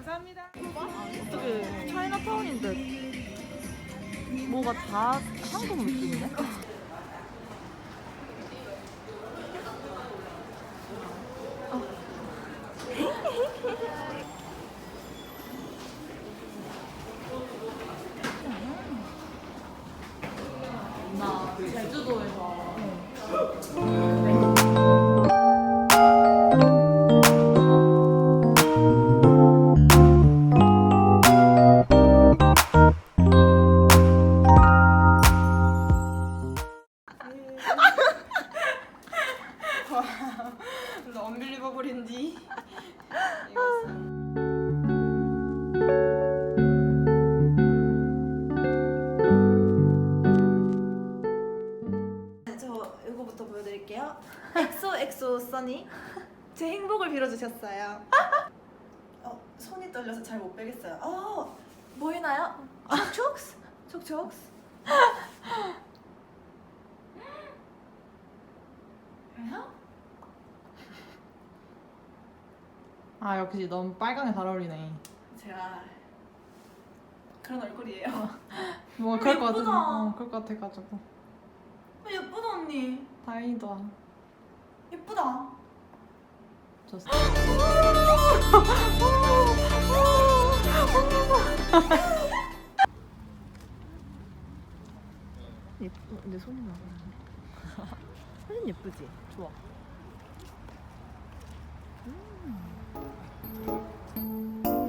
감사합니다. 그 어떻게 차이나타운인데 뭐가 다 한국 느낌이네? 아. 이것은 네, 저 이거부터 보여드릴게요. 엑소 엑소 써니 제 행복을 빌어주셨어요. 어, 손이 떨려서 잘 못 빼겠어요. 어, 보이나요? 촉촉스 촉촉스. 왜요? 아 역시 너무 빨강에 잘 어울리네. 제가 그런 얼굴이에요. 뭔가 그럴 것 같아. 예쁘다. 어, 그럴 것 같아가지고. 어, 예쁘다 언니. 다행이다. 예쁘다. 좋습니다. 예쁘, 내 손이 나가네. 사진 예쁘지? 좋아. 언니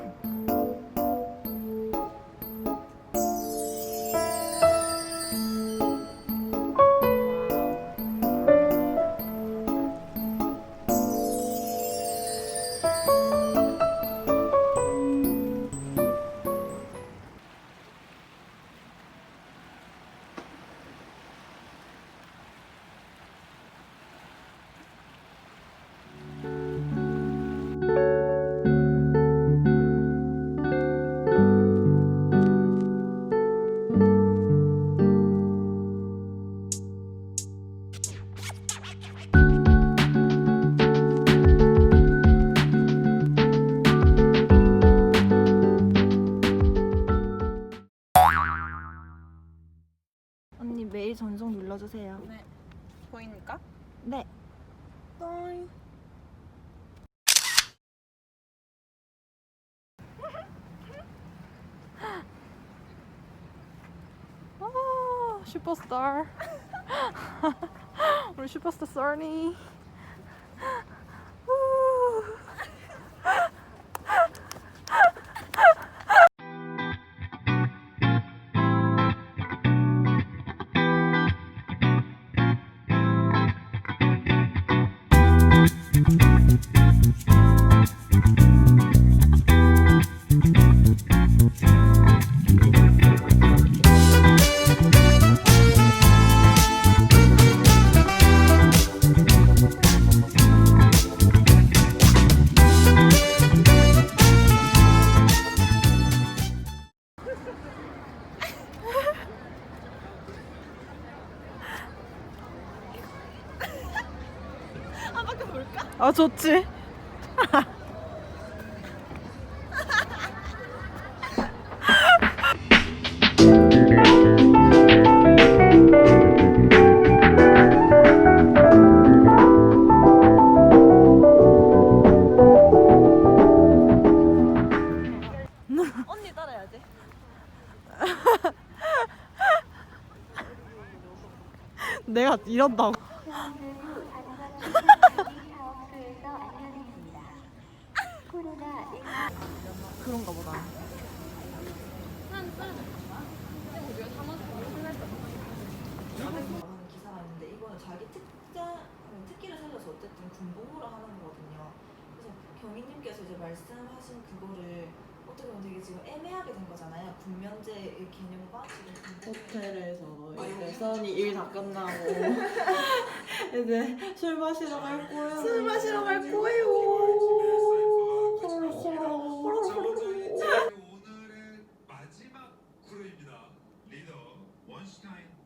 메일 전송 눌러주세요. 네 보이니까? 네. 똥 아, 슈퍼스타. 우리 슈퍼스타 써니. 아 좋지. 언니 따라야지. 내가 이런다고. 그런가 보다. 하는 기사가 있는데 이거는 자기 특자 어, 특기를 살려서 어쨌든 군복무를 하는 거거든요. 그래서 경위님께서 이제 말씀하신 그거를 어떻게 보면 되게 지금 애매하게 된 거잖아요. 군면제의 개념과 지금 군복무 호텔에서 이제 써니 일 다 끝나고 이제 술 마시러 갈 거예요. 술 마시러 갈 거예요. Palestine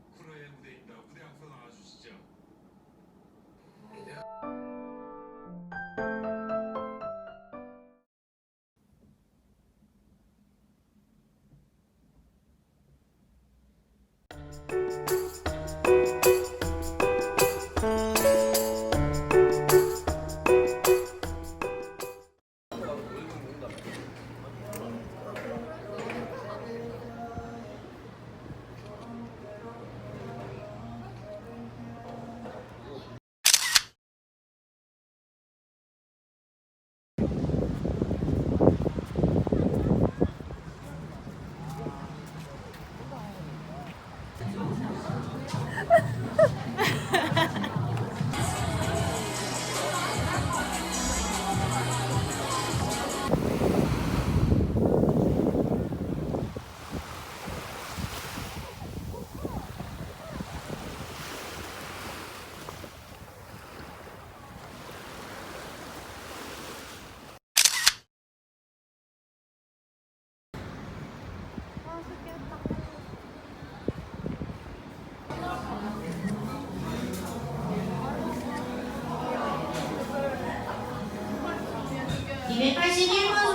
181번